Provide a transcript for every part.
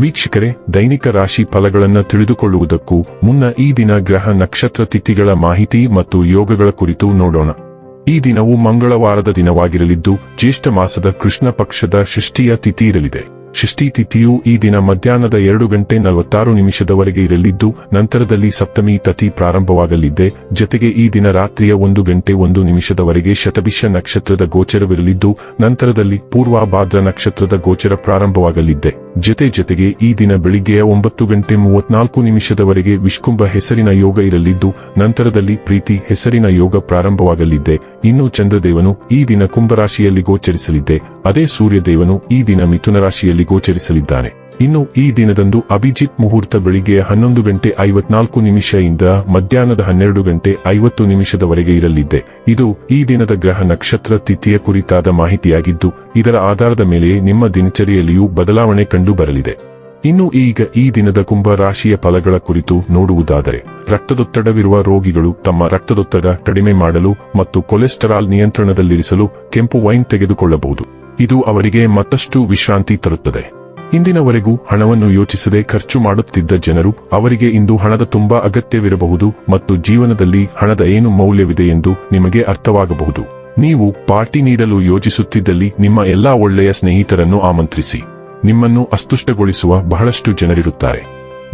ವೀಕ್ಷಕರೇ, ದೈನಿಕ ರಾಶಿ ಫಲಗಳನ್ನು ತಿಳಿದುಕೊಳ್ಳುವುದಕ್ಕೂ ಮುನ್ನ ಈ ದಿನ ಗ್ರಹ ನಕ್ಷತ್ರ ತಿಥಿಗಳ ಮಾಹಿತಿ ಮತ್ತು ಯೋಗಗಳ ಕುರಿತು ನೋಡೋಣ. ಈ ದಿನವು ಮಂಗಳವಾರದ ದಿನವಾಗಿರಲಿದ್ದು, ಜ್ಯೇಷ್ಠ ಮಾಸದ ಕೃಷ್ಣ ಪಕ್ಷದ ಷಷ್ಠಿಯ ತಿಥಿ ಇರಲಿದೆ. ಷಷ್ಠಿ ತಿಥಿಯು ಈ ದಿನ ಮಧ್ಯಾಹ್ನದ ಎರಡು ಗಂಟೆ ನಲವತ್ತಾರು ನಿಮಿಷದವರೆಗೆ ಇರಲಿದ್ದು, ನಂತರದಲ್ಲಿ ಸಪ್ತಮಿ ತತಿ ಪ್ರಾರಂಭವಾಗಲಿದ್ದೆ ಜತೆಗೆ ಈ ದಿನ ರಾತ್ರಿಯ ಒಂದು ಗಂಟೆ ಒಂದು ನಿಮಿಷದವರೆಗೆ ಶತಭಿಷ ನಕ್ಷತ್ರದ ಗೋಚರವಿರಲಿದ್ದು, ನಂತರದಲ್ಲಿ ಪೂರ್ವಾಭಾದ್ರ ನಕ್ಷತ್ರದ ಗೋಚರ ಪ್ರಾರಂಭವಾಗಲಿದ್ದೆ ಜತೆ ಜತೆಗೆ ಈ ದಿನ ಬೆಳಿಗ್ಗೆಯ ಒಂಬತ್ತು ಗಂಟೆ ಮೂವತ್ನಾಲ್ಕು ನಿಮಿಷದವರೆಗೆ ವಿಷ್ಕುಂಭ ಹೆಸರಿನ ಯೋಗ ಇರಲಿದ್ದು, ನಂತರದಲ್ಲಿ ಪ್ರೀತಿ ಹೆಸರಿನ ಯೋಗ ಪ್ರಾರಂಭವಾಗಲಿದ್ದೆ. ಇನ್ನು ಚಂದ್ರದೇವನು ಈ ದಿನ ಕುಂಭರಾಶಿಯಲ್ಲಿ ಗೋಚರಿಸಲಿದ್ದೆ. ಅದೇ ಸೂರ್ಯದೇವನು ಈ ದಿನ ಮಿಥುನ ರಾಶಿಯಲ್ಲಿ ಗೋಚರಿಸಲಿದ್ದಾನೆ. ಇನ್ನು ಈ ದಿನದಂದು ಅಭಿಜಿತ್ ಮುಹೂರ್ತ ಬೆಳಿಗ್ಗೆ ಹನ್ನೊಂದು ಗಂಟೆ ಐವತ್ನಾಲ್ಕು ನಿಮಿಷದಿಂದ ಮಧ್ಯಾಹ್ನದ ಹನ್ನೆರಡು ಗಂಟೆ ಐವತ್ತು ನಿಮಿಷದವರೆಗೆ ಇರಲಿದೆ. ಇದು ಈ ದಿನದ ಗ್ರಹ ನಕ್ಷತ್ರ ತಿಥಿಯ ಕುರಿತಾದ ಮಾಹಿತಿಯಾಗಿದ್ದು, ಇದರ ಆಧಾರದ ಮೇಲೆ ನಿಮ್ಮ ದಿನಚರಿಯಲ್ಲಿಯೂ ಬದಲಾವಣೆ ಕಂಡು ಬರಲಿದೆ. ಇನ್ನು ಈಗ ಈ ದಿನದ ಕುಂಭ ರಾಶಿಯ ಫಲಗಳ ಕುರಿತು ನೋಡುವುದಾದರೆ, ರಕ್ತದೊತ್ತಡವಿರುವ ರೋಗಿಗಳು ತಮ್ಮ ರಕ್ತದೊತ್ತಡ ಕಡಿಮೆ ಮಾಡಲು ಮತ್ತು ಕೊಲೆಸ್ಟರಾಲ್ ನಿಯಂತ್ರಣದಲ್ಲಿರಿಸಲು ಕೆಂಪು ವೈನ್ ತೆಗೆದುಕೊಳ್ಳಬಹುದು. ಇದು ಅವರಿಗೆ ಮತ್ತಷ್ಟು ವಿಶ್ರಾಂತಿ ತರುತ್ತದೆ. ಇಂದಿನವರೆಗೂ ಹಣವನ್ನು ಯೋಚಿಸದೆ ಖರ್ಚು ಮಾಡುತ್ತಿದ್ದ ಜನರು ಅವರಿಗೆ ಇಂದು ಹಣದ ತುಂಬಾ ಅಗತ್ಯವಿರಬಹುದು ಮತ್ತು ಜೀವನದಲ್ಲಿ ಹಣದ ಏನು ಮೌಲ್ಯವಿದೆ ಎಂದು ನಿಮಗೆ ಅರ್ಥವಾಗಬಹುದು. ನೀವು ಪಾರ್ಟಿ ನೀಡಲು ಯೋಚಿಸುತ್ತಿದ್ದಲ್ಲಿ ನಿಮ್ಮ ಎಲ್ಲಾ ಒಳ್ಳೆಯ ಸ್ನೇಹಿತರನ್ನು ಆಮಂತ್ರಿಸಿ. ನಿಮ್ಮನ್ನು ಅಸ್ತುಷ್ಟಗೊಳಿಸುವ ಬಹಳಷ್ಟು ಜನರಿರುತ್ತಾರೆ.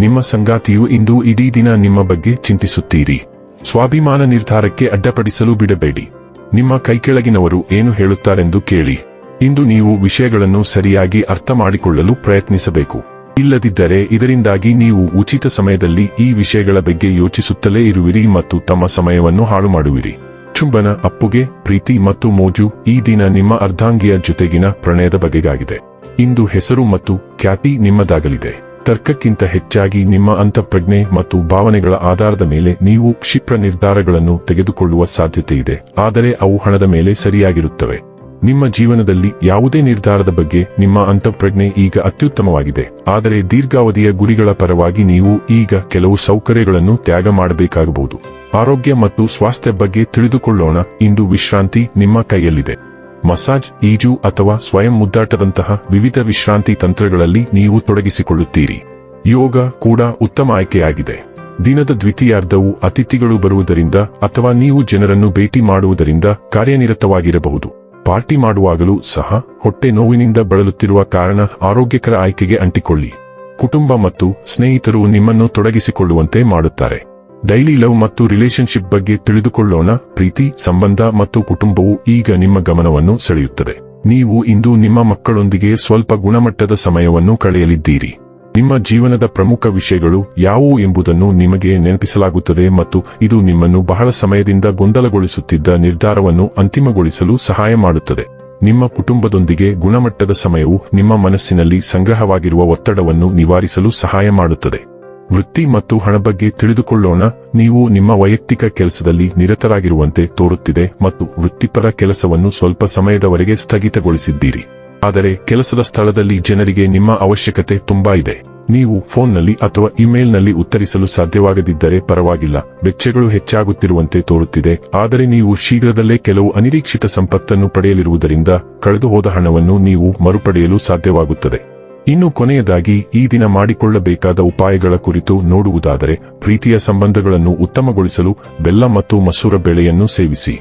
ನಿಮ್ಮ ಸಂಗಾತಿಯು ಇಂದು ಇಡೀ ದಿನ ನಿಮ್ಮ ಬಗ್ಗೆ ಚಿಂತಿಸುತ್ತೀರಿ. ಸ್ವಾಭಿಮಾನ ನಿರ್ಧಾರಕ್ಕೆ ಅಡ್ಡಪಡಿಸಲು ಬಿಡಬೇಡಿ. ನಿಮ್ಮ ಕೈಕೆಳಗಿನವರು ಏನು ಹೇಳುತ್ತಾರೆಂದು ಕೇಳಿ. ಇಂದು ನೀವು ವಿಷಯಗಳನ್ನು ಸರಿಯಾಗಿ ಅರ್ಥ ಮಾಡಿಕೊಳ್ಳಲು ಪ್ರಯತ್ನಿಸಬೇಕು. ಇಲ್ಲದಿದ್ದರೆ ಇದರಿಂದಾಗಿ ನೀವು ಉಚಿತ ಸಮಯದಲ್ಲಿ ಈ ವಿಷಯಗಳ ಬಗ್ಗೆ ಯೋಚಿಸುತ್ತಲೇ ಇರುವಿರಿ ಮತ್ತು ತಮ್ಮ ಸಮಯವನ್ನು ಹಾಳು ಮಾಡುವಿರಿ ಚುಂಬನ, ಅಪ್ಪುಗೆ, ಪ್ರೀತಿ ಮತ್ತು ಮೋಜು ಈ ದಿನ ನಿಮ್ಮ ಅರ್ಧಾಂಗಿಯ ಜೊತೆಗಿನ ಪ್ರಣಯದ ಬಗೆಗಾಗಿದೆ. ಇಂದು ಹೆಸರು ಮತ್ತು ಖ್ಯಾತಿ ನಿಮ್ಮದಾಗಲಿದೆ. ತರ್ಕಕ್ಕಿಂತ ಹೆಚ್ಚಾಗಿ ನಿಮ್ಮ ಅಂತಃಪ್ರಜ್ಞೆ ಮತ್ತು ಭಾವನೆಗಳ ಆಧಾರದ ಮೇಲೆ ನೀವು ಕ್ಷಿಪ್ರ ನಿರ್ಧಾರಗಳನ್ನು ತೆಗೆದುಕೊಳ್ಳುವ ಸಾಧ್ಯತೆ ಇದೆ ಆದರೆ ಅವು ಹಣದ ಮೇಲೆ ಸರಿಯಾಗಿರುತ್ತವೆ. ನಿಮ್ಮ ಜೀವನದಲ್ಲಿ ಯಾವುದೇ ನಿರ್ಧಾರದ ಬಗ್ಗೆ ನಿಮ್ಮ ಅಂತಃಪ್ರಜ್ಞೆ ಈಗ ಅತ್ಯುತ್ತಮವಾಗಿದೆ. ಆದರೆ ದೀರ್ಘಾವಧಿಯ ಗುರಿಗಳ ಪರವಾಗಿ ನೀವು ಈಗ ಕೆಲವು ಸೌಕರ್ಯಗಳನ್ನು ತ್ಯಾಗ ಮಾಡಬೇಕಾಗಬಹುದು. ಆರೋಗ್ಯ ಮತ್ತು ಸ್ವಾಸ್ಥ್ಯ ಬಗ್ಗೆ ತಿಳಿದುಕೊಳ್ಳೋಣ. ಇಂದು ವಿಶ್ರಾಂತಿ ನಿಮ್ಮ ಕೈಯಲ್ಲಿದೆ. ಮಸಾಜ್, ಈಜು ಅಥವಾ ಸ್ವಯಂ ಮುದ್ದಾಟದಂತಹ ವಿವಿಧ ವಿಶ್ರಾಂತಿ ತಂತ್ರಗಳಲ್ಲಿ ನೀವು ತೊಡಗಿಸಿಕೊಳ್ಳುತ್ತೀರಿ. ಯೋಗ ಕೂಡ ಉತ್ತಮ ಆಯ್ಕೆಯಾಗಿದೆ. ದಿನದ ದ್ವಿತೀಯಾರ್ಧವು ಅತಿಥಿಗಳು ಬರುವುದರಿಂದ ಅಥವಾ ನೀವು ಜನರನ್ನು ಭೇಟಿ ಮಾಡುವುದರಿಂದ ಕಾರ್ಯನಿರತವಾಗಿರಬಹುದು. ಪಾರ್ಟಿ ಮಾಡುವಾಗಲೂ ಸಹ ಹೊಟ್ಟೆ ನೋವಿನಿಂದ ಬಳಲುತ್ತಿರುವ ಕಾರಣ ಆರೋಗ್ಯಕರ ಆಯ್ಕೆಗೆ ಅಂಟಿಕೊಳ್ಳಿ. ಕುಟುಂಬ ಮತ್ತು ಸ್ನೇಹಿತರು ನಿಮ್ಮನ್ನು ತೊಡಗಿಸಿಕೊಳ್ಳುವಂತೆ ಮಾಡುತ್ತಾರೆ. ಡೈಲಿ ಲವ್ ಮತ್ತು ರಿಲೇಶನ್ಶಿಪ್ ಬಗ್ಗೆ ತಿಳಿದುಕೊಳ್ಳೋಣ. ಪ್ರೀತಿ, ಸಂಬಂಧ ಮತ್ತು ಕುಟುಂಬವು ಈಗ ನಿಮ್ಮ ಗಮನವನ್ನು ಸೆಳೆಯುತ್ತದೆ. ನೀವು ಇಂದು ನಿಮ್ಮ ಮಕ್ಕಳೊಂದಿಗೆ ಸ್ವಲ್ಪ ಗುಣಮಟ್ಟದ ಸಮಯವನ್ನು ಕಳೆಯಲಿದ್ದೀರಿ. ನಿಮ್ಮ ಜೀವನದ ಪ್ರಮುಖ ವಿಷಯಗಳು ಯಾವುವು ಎಂಬುದನ್ನು ನಿಮಗೆ ನೆನಪಿಸಲಾಗುತ್ತದೆ ಮತ್ತು ಇದು ನಿಮ್ಮನ್ನು ಬಹಳ ಸಮಯದಿಂದ ಗೊಂದಲಗೊಳಿಸುತ್ತಿದ್ದ ನಿರ್ಧಾರವನ್ನು ಅಂತಿಮಗೊಳಿಸಲು ಸಹಾಯ ಮಾಡುತ್ತದೆ. ನಿಮ್ಮ ಕುಟುಂಬದೊಂದಿಗೆ ಗುಣಮಟ್ಟದ ಸಮಯವು ನಿಮ್ಮ ಮನಸ್ಸಿನಲ್ಲಿ ಸಂಗ್ರಹವಾಗಿರುವ ಒತ್ತಡವನ್ನು ನಿವಾರಿಸಲು ಸಹಾಯ ಮಾಡುತ್ತದೆ. ವೃತ್ತಿ ಮತ್ತು ಹಣ ಬಗ್ಗೆ ತಿಳಿದುಕೊಳ್ಳೋಣ. ನೀವು ನಿಮ್ಮ ವೈಯಕ್ತಿಕ ಕೆಲಸದಲ್ಲಿ ನಿರತರಾಗಿರುವಂತೆ ತೋರುತ್ತಿದೆ ಮತ್ತು ವೃತ್ತಿಪರ ಕೆಲಸವನ್ನು ಸ್ವಲ್ಪ ಸಮಯದವರೆಗೆ ಸ್ಥಗಿತಗೊಳಿಸಿದ್ದೀರಿ. ಆದರೆ ಕೆಲಸದ ಸ್ಥಳದಲ್ಲಿ ಜನರಿಗೆ ನಿಮ್ಮ ಅವಶ್ಯಕತೆ ತುಂಬಾ ಇದೆ. ನೀವು ಫೋನ್ನಲ್ಲಿ ಅಥವಾ ಇಮೇಲ್ನಲ್ಲಿ ಉತ್ತರಿಸಲು ಸಾಧ್ಯವಾಗದಿದ್ದರೆ ಪರವಾಗಿಲ್ಲ. ವೆಚ್ಚಗಳು ಹೆಚ್ಚಾಗುತ್ತಿರುವಂತೆ ತೋರುತ್ತಿದೆ. ಆದರೆ ನೀವು ಶೀಘ್ರದಲ್ಲೇ ಕೆಲವು ಅನಿರೀಕ್ಷಿತ ಸಂಪತ್ತನ್ನು ಪಡೆಯಲಿರುವುದರಿಂದ ಕಳೆದುಹೋದ ಹಣವನ್ನು ನೀವು ಮರುಪಡೆಯಲು ಸಾಧ್ಯವಾಗುತ್ತದೆ. ಇನ್ನು ಕೊನೆಯದಾಗಿ, ಈ ದಿನ ಮಾಡಿಕೊಳ್ಳಬೇಕಾದ ಉಪಾಯಗಳ ಕುರಿತು ನೋಡುವುದಾದರೆ, ಪ್ರೀತಿಯ ಸಂಬಂಧಗಳನ್ನು ಉತ್ತಮಗೊಳಿಸಲು ಬೆಲ್ಲ ಮತ್ತು ಮಸೂರ ಬೆಳೆಯನ್ನು ಸೇವಿಸಿ.